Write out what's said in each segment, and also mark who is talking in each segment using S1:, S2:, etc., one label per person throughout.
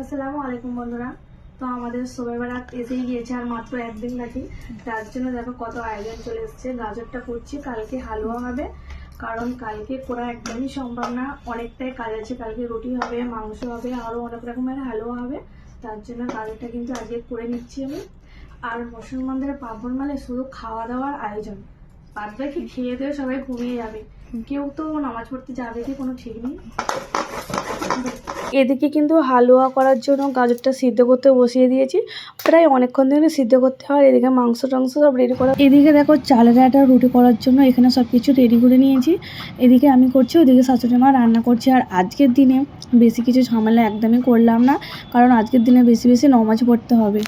S1: আসসালামু আলাইকুম বন্ধুরা। তো আমাদের সবাই বেড়াত এসেই গিয়েছে আর মাত্র একদিন বাকি। তার জন্য দেখো কত আয়োজন চলে এসছে। গাজরটা করছি, কালকে হালুয়া হবে। কারণ কালকে করা একদমই সম্ভব না। অনেকটাই কাজ আছে। কালকে রুটি হবে, মাংস হবে আরও অনেক রকমের হালুয়া হবে। তার জন্য গাজরটা কিন্তু আজকে করে নিচ্ছি আমি। আর মুসলমানদের পার্বণ মানে শুধু খাওয়া দাওয়ার আয়োজন। বাদ খেয়ে দিয়ে সবাই ঘুমিয়ে যাবে। কেউ তো নামাজ পড়তে যাবে কি কোনো ঠিক নেই এদিকে কিন্তু হালুয়া করার জন্য গাজরটা সিদ্ধ করতে বসিয়ে দিয়েছি। প্রায় অনেকক্ষণ ধরে সিদ্ধ করতে হয় এদিকে মাংস টাংস সব রেডি করা। এদিকে দেখো চালের একটা রুটি করার জন্য এখানে সব কিছু রেডি করে নিয়েছি। এদিকে আমি করছি, ওদিকে শাশুড়ি মা রান্না করছি। আর আজকের দিনে বেশি কিছু ঝামেলা একদমই করলাম না, কারণ আজকের দিনে বেশি বেশি নমাজ পড়তে হবে।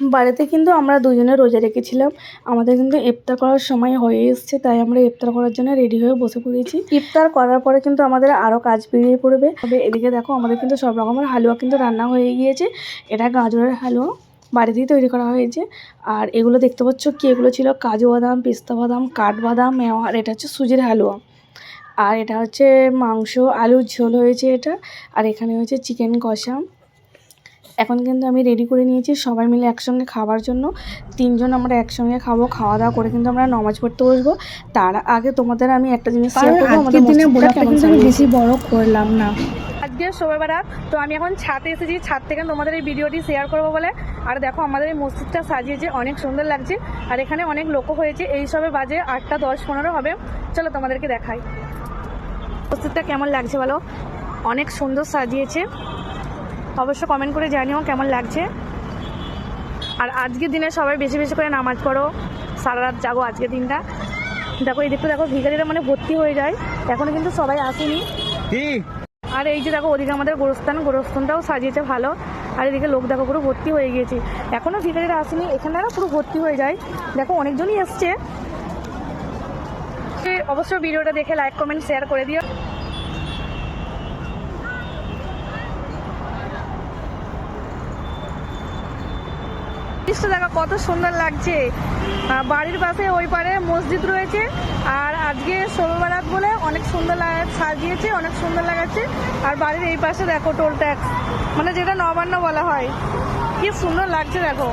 S1: বাড়িতে কিন্তু আমরা দুজনে রোজা রেখেছিলাম। আমাদের কিন্তু ইফতার করার সময় হয়ে এসছে, তাই আমরা ইফতার করার জন্য রেডি হয়ে বসে পড়েছি। ইফতার করার পরে কিন্তু আমাদের আরও কাজ বেরিয়ে পড়বে। তবে এদিকে দেখো, আমাদের কিন্তু সব রকমের হালুয়া কিন্তু রান্না হয়ে গিয়েছে। এটা গাজরের হালুয়া, বাড়িতেই তৈরি করা হয়েছে। আর এগুলো দেখতে পাচ্ছ কি? এগুলো ছিল কাজু বাদাম, পেস্তা বাদাম কাঠবাদাম মেওয়া আর এটা হচ্ছে সুজির হালুয়া। আর এটা হচ্ছে মাংস, আলুর ঝোল হয়েছে এটা। আর এখানে হচ্ছে চিকেন কষা। এখন কিন্তু আমি রেডি করে নিয়েছি সবাই মিলে একসঙ্গে খাবার জন্য। তিনজন আমরা একসঙ্গে খাব খাওয়া দাওয়া করে কিন্তু আমরা নামাজ পড়তে বসবো। তার আগে তোমাদের আমি একটা জিনিস দিনে বেশি বড় করলাম না।
S2: আজকে বেড়াত তো আমি এখন ছাদে এসেছি ছাদ থেকে তোমাদের এই ভিডিওটি শেয়ার করব বলে। আর দেখো আমাদের এই মসজিদটা সাজিয়েছে অনেক সুন্দর লাগছে। আর এখানে অনেক লোকও হয়েছে এই সবে বাজে আটটা দশ পনেরো হবে। চলো তোমাদেরকে দেখাই। মসজিদটা কেমন লাগছে বলো? অনেক সুন্দর সাজিয়েছে। অবশ্য কমেন্ট করে জানিও কেমন লাগছে। আর আজকের দিনে সবাই বেশি বেশি করে নামাজ পড়ো। সারা রাত জাগো আজকের দিনটা। দেখো দেখতে দেখো ভিখারিরা মানে ভর্তি হয়ে যায়। এখনও কিন্তু সবাই আসেনি। আর এই যে দেখো ওদিকে আমাদের গোরস্থান গোরস্থানটাও সাজিয়েছে ভালো। আর এদিকে লোক দেখো পুরো ভর্তি হয়ে গিয়েছে। এখনও ভিখারিরা আসেনি এখানে পুরো ভর্তি হয়ে যায়। দেখো অনেকজনই এসছে। অবশ্যই ভিডিওটা দেখে লাইক কমেন্ট শেয়ার করে দিও। দৃশ্য দেখো কত সুন্দর লাগছে। বাড়ির পাশে ওই পারে মসজিদ রয়েছে। আর আজকে ষোলবারাত বলে অনেক সুন্দর সাজিয়েছে, অনেক সুন্দর লাগাচ্ছে। আর বাড়ির এই পাশে দেখো টোল ট্যাক্স। মানে যেটা নবান্ন বলা হয়। কি সুন্দর লাগছে দেখো।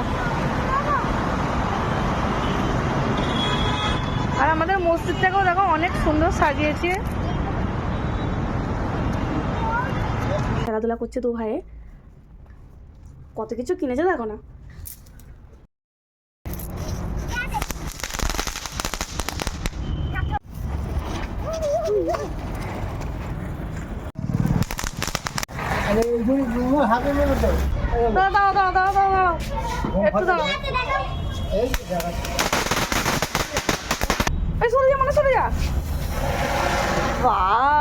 S2: আর আমাদের মসজিদটাকেও দেখো অনেক সুন্দর সাজিয়েছে।
S1: খেলাধুলা করছে দু ভাইয়ে। কত কিছু কিনেছে দেখো না।
S2: দাও দাও দাও দাও দাও দাও। একটু দাও। এই সরে যা মানে সরে যা। বাহ।